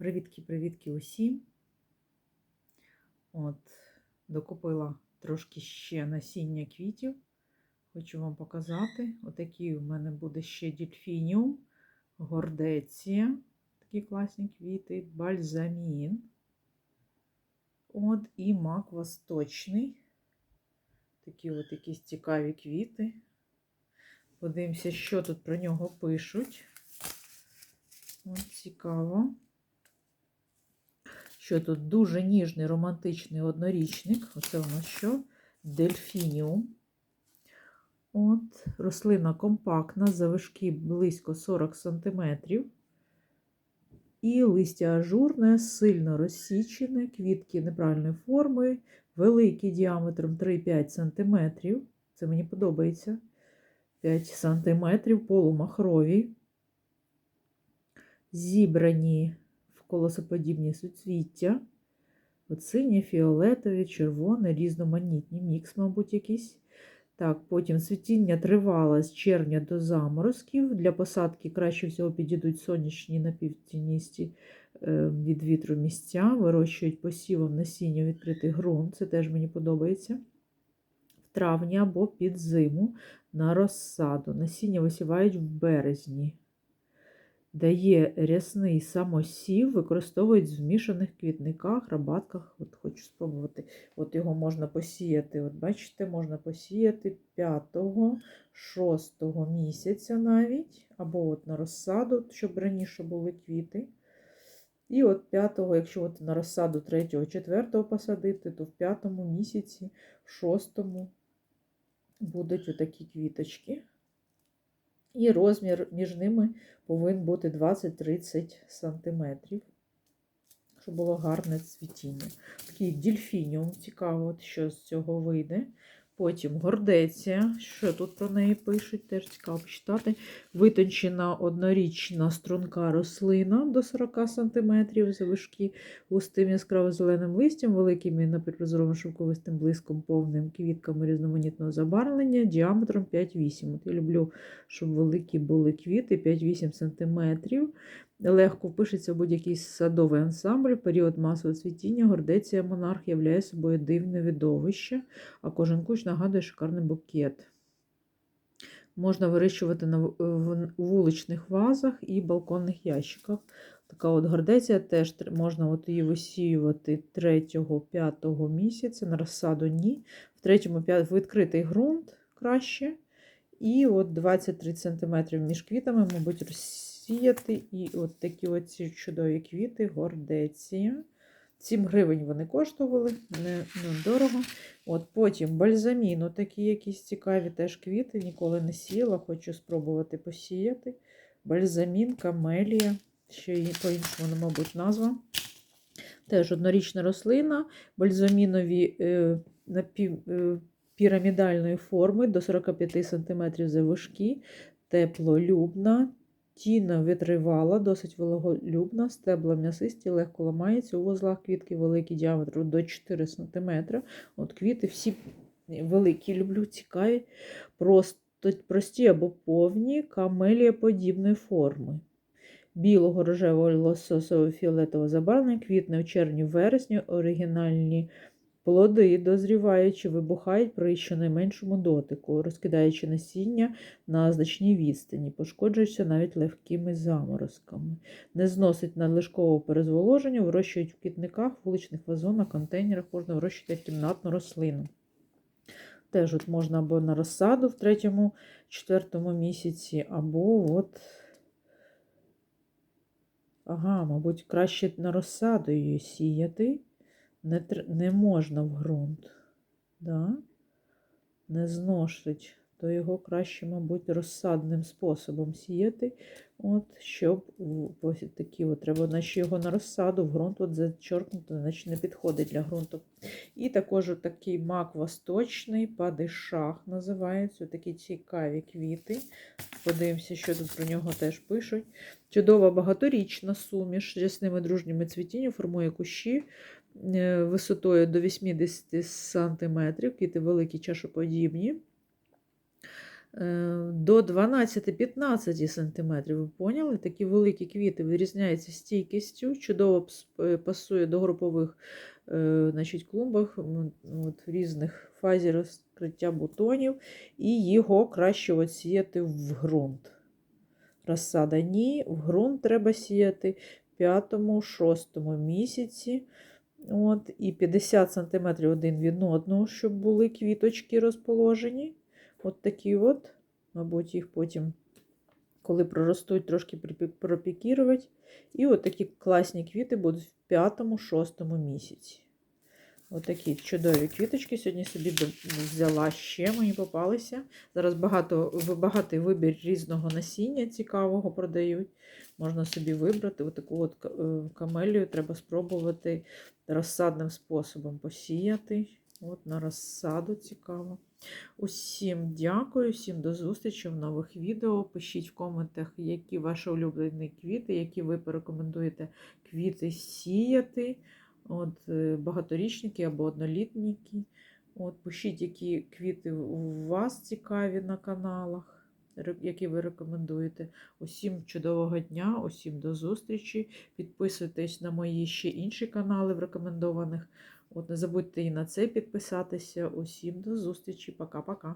Привітки-привітки усім. От, докупила трошки ще насіння квітів. Хочу вам показати. Отакий у мене буде ще дельфініум, гордеція. Такі класні квіти, бальзамін. От, і мак восточний. Такі от якісь цікаві квіти. Подивимося, що тут про нього пишуть. От цікаво. Що тут дуже ніжний романтичний однорічник. Оце нас що? Дельфініум. От, рослина компактна, завишки близько 40 см. І листя ажурне, сильно розсічене, квітки неправильної форми, великі діаметром 3-5 см. Це мені подобається. 5 см, полумахрові, зібрані колосоподібні суцвіття. От сині, фіолетові, червоне, різноманітні, мікс, мабуть, якийсь. Так, потім цвітіння тривало з червня до заморозків. Для посадки краще всього підійдуть сонячні напівтіністі е, від вітру місця. Вирощують посівом насіння відкритий ґрунт. Це теж мені подобається. В травні або під зиму на розсаду. Насіння висівають в березні. Дає рясний самосів, використовують в змішаних квітниках, рабатках. От Хочу спробувати. От Його можна посіяти. От Бачите, можна посіяти 5-6 місяця навіть, або от на розсаду, щоб раніше були квіти. І от 5-го, якщо от на розсаду 3-4 посадити, то в 5 місяці, в 6 будуть отакі квіточки. І розмір між ними повинен бути 20-30 см, щоб було гарне цвітіння. Такий дельфініум, цікаво, що з цього вийде. Потім гордеція, що тут про неї пишуть, теж цікаво почитати. Витончена однорічна струнка рослина до 40 см завишки, густим яскраво-зеленим листям, великими напівпрозоровим шовковистим блиском, повним квітками різноманітного забарвлення, діаметром 5-8. От Я люблю, щоб великі були квіти 5-8 см. Легко впишеться в будь-який садовий ансамбль. Період масового цвітіння гордеція монарх являє собою дивне видовище, а кожен кущ нагадує шикарний букет. Можна вирощувати на вуличних вазах і балконних ящиках. Така от гордеція теж можна от її висіювати 3-5 місяця, на розсаду ні. В 3-5 відкритий ґрунт краще. І от 20-30 см між квітами, мабуть, розсіяти. І от такі оці чудові квіти, гордеція. 7 гривень вони коштували, не, не дорого. От Потім бальзаміну, такі якісь цікаві теж квіти, ніколи не сіяла, хочу спробувати посіяти. Бальзамін, камелія, ще її по-іншому, мабуть, назва. Теж однорічна рослина, бальзамінові е, напів, е, пірамідальної форми до 45 см завишки, теплолюбна, Тіна витривала, досить вологолюбна, стебла м'ясисті, легко ламається. У вузлах квітки великі діаметру до 4 см. От Квіти всі великі, люблю, цікаві, просто, прості або повні, камелія подібної форми. Білого, рожевого, лососового фіолетового забарвлення, квітне в червні-вересні, оригінальні Плоди, дозріваючи, вибухають при щонайменшому дотику, розкидаючи насіння на значній відстані, пошкоджуються навіть легкими заморозками. Не зносить надлишкового перезволоження, вирощують в квітниках, вуличних вазонах, контейнерах, можна вирощувати кімнатну рослину. Теж от можна або на розсаду в третьому-четвертому місяці, або от, ага, мабуть, краще на розсаду її сіяти не не можна в ґрунт, да? не зношить, то його краще, мабуть, розсадним способом сіяти, от, щоб ось такі от, треба наче його на розсаду, в ґрунт от зачоркнути, наче не підходить для ґрунту. І також такий мак восточний, падишах називається, такі цікаві квіти. Подивимося, що тут про нього теж пишуть. Чудова багаторічна суміш з рясними дружніми цвітіння формує кущі. Е, висотою до 80 см, квіти великі чашоподібні. е, до 12-15 см. Ви поняли? Такі великі квіти вирізняються стійкістю, чудово е, пасує до групових значить, клумбах от, в різних фазі розкриття бутонів, і його краще сіяти в ґрунт. Розсада ні, в ґрунт треба сіяти в 5-6 місяці. От, і 50 см один від одного, щоб були квіточки розположені. От такі от, мабуть, їх потім, коли проростуть, трошки пропікірувати. І от такі класні квіти будуть в 5-6 місяці. От такі чудові квіточки. Сьогодні собі взяла ще, мені попалися. Зараз багато, багатий вибір різного насіння цікавого продають. Можна собі вибрати отаку от е, камелію. Треба спробувати розсадним способом посіяти. От на розсаду цікаво. Усім дякую, всім до зустрічі в нових відео. Пишіть в коментах, які ваші улюблені квіти, які ви порекомендуєте квіти сіяти. От, е, багаторічники або однолітники. От, пишіть, які квіти у вас цікаві на каналах, які ви рекомендуєте. Усім чудового дня, усім до зустрічі. Підписуйтесь на мої ще інші канали в рекомендованих. От, не забудьте і на це підписатися. Усім до зустрічі. Пока-пока.